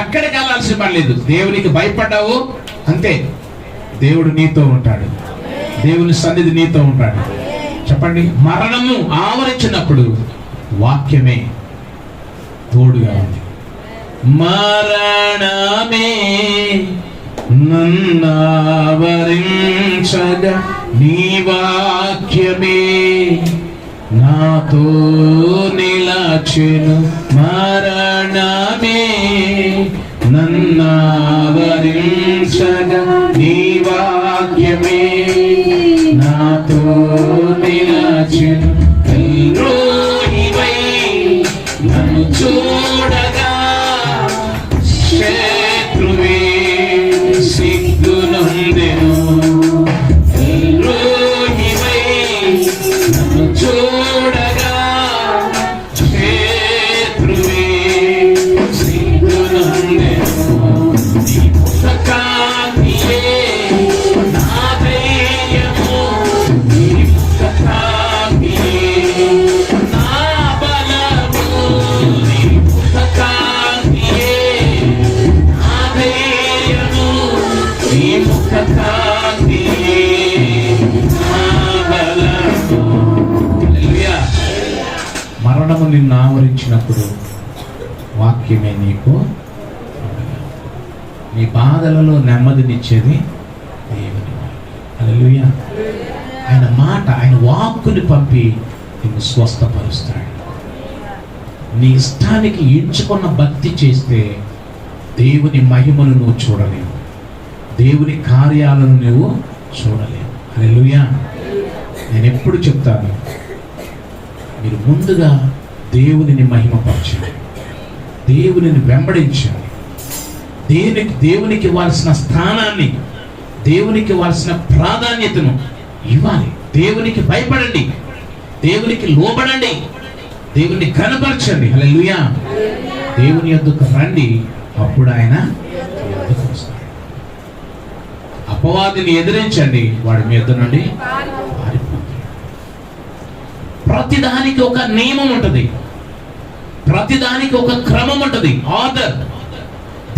ఎక్కడికి వెళ్ళాల్సిన పని లేదు. దేవునికి భయపడ్డావు? అంతే. దేవుడు నీతో ఉంటాడు. దేవుని సన్నిధి నీతో ఉంటాడు. చెప్పండి మరణము ఆవరించినప్పుడు వాక్యమే తోడుగా ఉంది. మరణమే నన్నావరించగా నీ వాక్యమే నాతో నిలచెను. ప్రాణమే నన్నావరించగా నీ వాక్యమే. నాతో నిలచెను ఎల్రోహివై నన్ను చూడగా శత్రువే సిగ్గునందెను ఎల్రోహివై నన్ను చూడగా మరణము నిన్ను ఆవరించినప్పుడు వాక్యమే నీకు. నీ బాధలలో నెమ్మదినిచ్చేది దేవుని అలలుయ ఆయన మాట ఆయన వాక్కుని పంపి నిన్ను స్వస్థపరుస్తాడు. నీ ఇష్టానికి ఎంచుకున్న భక్తి చేస్తే దేవుని మహిమను నువ్వు చూడలేవు. దేవుని కార్యాలను నువ్వు చూడలేవు. హల్లెలూయా. నేను ఎప్పుడు చెప్తాను మీరు ముందుగా దేవునిని మహిమపరచాలి దేవునిని వెంబడించాలి దేవునికి దేవునికి ఇవ్వాల్సిన స్థానాన్ని దేవునికి ఇవ్వాల్సిన ప్రాధాన్యతను ఇవ్వాలి. దేవునికి భయపడండి. దేవునికి లోబడండి. దేవుని కనపరచండి. హల్లెలూయా. దేవుని యొద్దకు రండి. అప్పుడు ఆయన వస్తాడు. అపవాదిని ఎదిరించండి. వాడి మీద నుండి ప్రతిదానికి ఒక నియమం ఉంటుంది. ప్రతిదానికి ఒక క్రమం ఉంటుంది. ఆర్డర్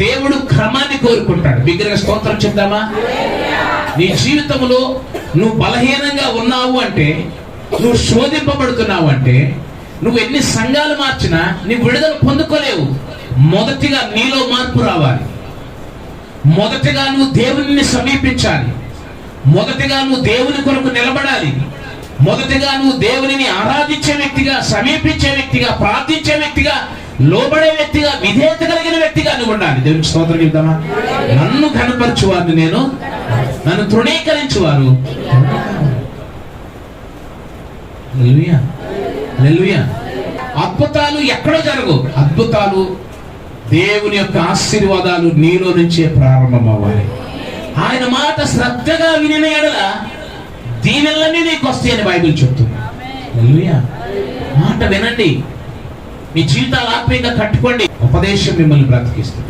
దేవుడు క్రమాన్ని కోరుకుంటాడు. విగ్రహ స్తోత్రం చెప్తామా నీ జీవితంలో నువ్వు బలహీనంగా ఉన్నావు అంటే నువ్వు శోధింపబడుతున్నావు అంటే నువ్వు ఎన్ని సంఘాలు మార్చినా నీ విడుదల పొందుకోలేవు. మొదటిగా నీలో మార్పు రావాలి. మొదటిగా నువ్వు దేవుని సమీపించాలి. మొదటిగా నువ్వు దేవుని కొరకు నిలబడాలి. మొదటిగా నువ్వు దేవునిని ఆరాధించే వ్యక్తిగా సమీపించే వ్యక్తిగా ప్రార్థించే వ్యక్తిగా లోబడే వ్యక్తిగా విధేయత కలిగిన వ్యక్తిగా నువ్వు ఉండాలి. దేవునికి స్తోత్రం చెప్తామా? నన్ను కనపరచు వారిని నేను. నన్ను తృణీకరించువారు. అద్భుతాలు ఎక్కడో జరగవు. అద్భుతాలు దేవుని యొక్క ఆశీర్వాదాలు నీలో నుంచే ప్రారంభం అవ్వాలి ఆయన మాట శ్రద్ధగా వినిన ఎడల దీనిలన్నీ నీకు వస్తాయని బైబిల్ చెప్తుంది. మాట వినండి. మీ జీవితాలు ఆత్మీయంగా కట్టుకోండి. ఉపదేశం మిమ్మల్ని బ్రతికిస్తుంది.